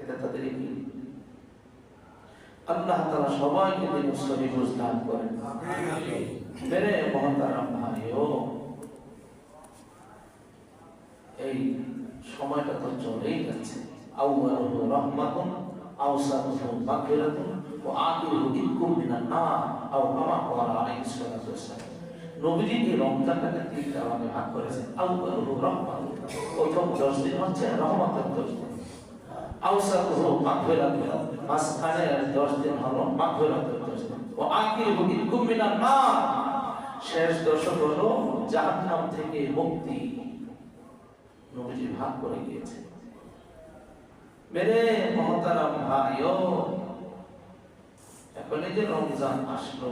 এটা তাদের আল্লাহ তাআলা সবাইকে দিন সহি বুঝ দান করেন। মেরে মহতারাম ভাইও। এই সময়টা তো চলেই যাচ্ছে। আউয়ালুহু রাহমাতুন আওসাতুহু মাগফিরাতুন ওয়া আখিরুহু ইতকুম মিনান নার আও কামা ক্বালা আলাইহিস সালাতু ওয়াসসালাম। নবীজি এই রমজানটাকে তিনটা ভাগে ভাগ করেছেন আউয়ালুহু রাহমাতুন। প্রথম 10 দিন হচ্ছে রহমতের 10 দিন। আওসাতুহু মাগফিরাতুন মাঝখানে 10 দিন হলো মাগফিরাতের 10 আখিরুহু ইতকুম মিনান নার। শেষ দশক হলো জাহান্নাম থেকে মুক্তি। নবীজি ভাগ করে গিয়েছে। ভাইও যে রমজান আসলো,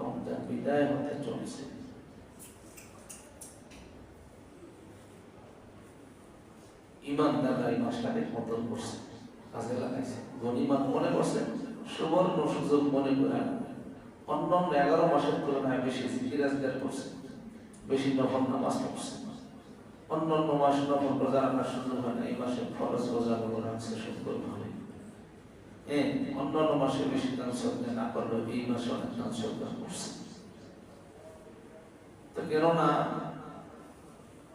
রমজান বিদায় হতে চলছে। ইমানদাররা এই মাসটাকে কদর করছে। কাজে লাগাইছে। গণিমান মনে করছে সুবর্ণ সুযোগ মনে করে অন্য অন্য এগারো মাসের তুলনায় বেশি সিরাজগার করছে। বেশি নফল নামাজ পড়ছে। অন্য অন্য মাস নফল রোজা রাখার সুযোগ হয় না। এই মাসে ফরজ রোজাগুলো রাখছে সুন্দর ভাবে হ্যাঁ অন্য অন্য মাসে বেশি দান সজ্ঞা না করলেও এই মাসে অনেক দান সজ্ঞা করছে। তো কেননা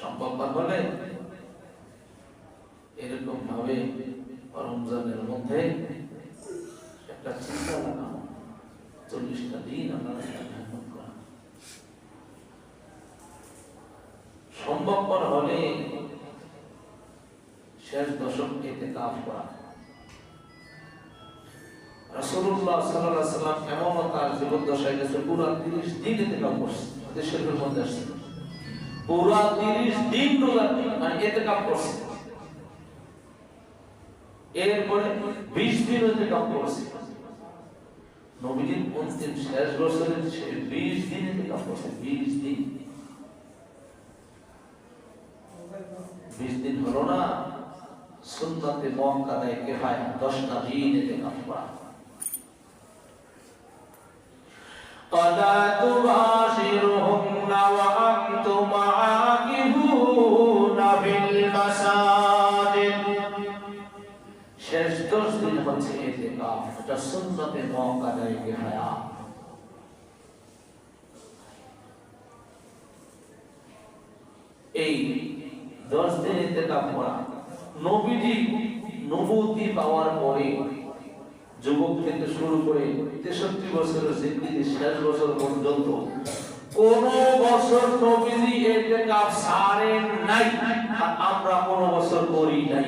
সম্ভব না হলে এরকম ভাবে রমজানের মধ্যে একটা চিন্তা লাগানো চল্লিশটা দিন সম্ভবপর হলে শেষ দশক এতে কাজ করা। রাসূলুল্লাহ সাল্লাল্লাহু আলাইহি সাল্লাম এমন তার জীবদ্দশায় গেছে, পুরো 30 দিন এতে কাজ করছে। দেশের মধ্যে আসছে পুরো 30 দিন রোজা মানে এতে করছে। এরপরে 20 দিন কাজ করছে। নবীজির অন্তিম শেষ বছরের সে 20 দিন করছে 20 দিন। বিশ দিন হলো না, সুন্নতে মুআক্কাদায়ে কিফায়া দশটা দিন এতে কাজ করা। সুন্নতে মুআক্কাদায়ে কিফায়া এই দশ দিন এতে কাজ নবীজি নবুতি পাওয়ার পরে যুবক থেকে শুরু করে তেষট্টি বছরের জিন্দিগি শেষ বছর পর্যন্ত কোন বছর নবীজি এতে কাপ সারেন নাই আর আমরা কোন বছর করি নাই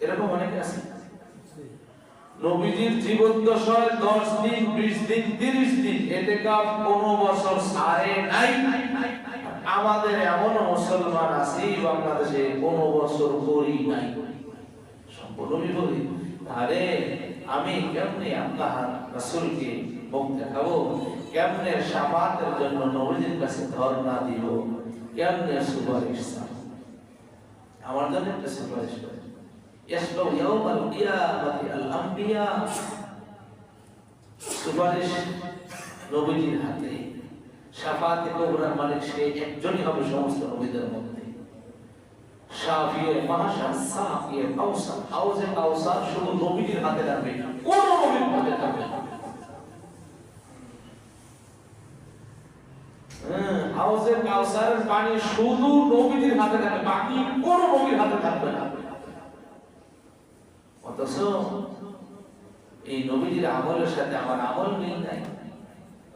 এরকম অনেকে আছে নবীজির জীবন দশায় দশ দিন, বিশ দিন, তিরিশ দিন, এতে কাপ কোন বছর সারে নাই। আমাদের এমন মুসলমান আছে, বাংলাদেশে কোন বছর করি নাই। সম্পূর্ণ বিপরীত। আমি কেমনে আল্লাহ মুখ দেখাবো? কেমনে শাফাতের জন্য নবীজির কাছে ধর্ণা দিব? কেমনে সুপারিশ আমার জন্য একটা সুপারিশ করে ইয়াউমাল কিয়ামাতি আল আম্বিয়া সুপারিশ নবীজির হাতে। মালিক সে একজনই হবে সমস্ত নবীদের মধ্যে। সাফিয়ে কাউসার হাউজে কাউসার শুধু নবীজির হাতে থাকবে কোন নবীর হাতে থাকবে হ্যাঁ, কাউসারের পানি শুধু নবীজির হাতে থাকবে বাকি কোন নবীর হাতে থাকবে না। অথচ এই নবীজির আমলের সাথে আমার আমল মিল নাই।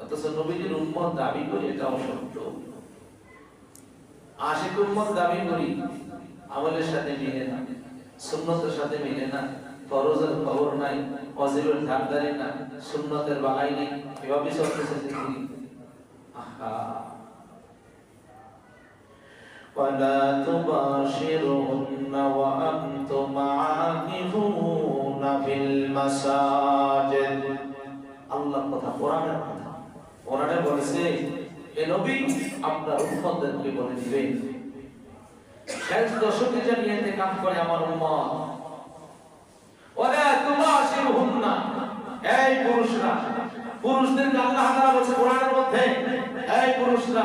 অথচ নবীজির উম্মত দাবি করি এটা অসত্য আশিক উম্মত দাবি করি, আমলের সাথে মিলে না, সুন্নতের সাথে মিলে না, ফরজের খবর নাই, অজিবের ধারদারি না, সুন্নতের বাগাই নেই এভাবে চলতেছে দেখি আহা। ولا تباشرهن وأنتم عاكفون في المساجد. আল্লাহ কথা, কোরআনের কথা। কোরআনে এ নবী আপনার উম্মতদেরকে বলে দিবে। এক দশকে জানিয়েতে কাম করে আমার উম্মত। ওরা তোমার আসির না এই পুরুষরা, পুরুষদেরকে আল্লাহ তারা বলছে কোরআনের মধ্যে, এই পুরুষরা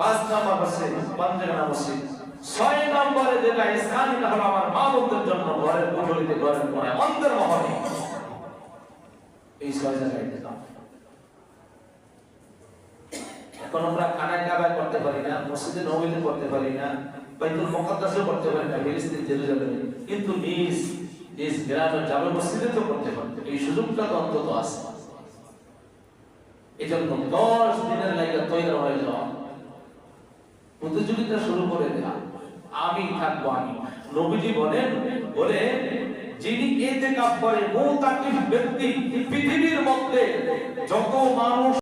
পাঁচ নাম্বার হচ্ছে পাঞ্জানা মসজিদ ছয় নম্বরে যেটা স্থানীয় হলো আমার মা বোনদের জন্য ঘরের কুঠলিতে ঘরের কোণে অন্তর মহলে। এই ছয় জায়গায় দিলাম এখন আমরা খানায় কাবায় করতে পারি না, মসজিদে নবীতে করতে পারি না, বাইতুল মুকাদ্দাসও করতে পারি না, ফিলিস্তিন জেরুজালেমে কিন্তু নিজ নিজ গ্রামে জামে মসজিদে তো করতে পারি এই সুযোগটা তো অন্তত আছে। এই জন্য দশ দিনের লাগে তৈরি হয়ে যাওয়া। প্রতিযোগিতা শুরু করে দেয়া আমি থাকব আমি। নবীজি বলেন, বলে, যিনি এতে কাপ করে মৌতাকিফ ব্যক্তি, পৃথিবীর মধ্যে যত মানুষ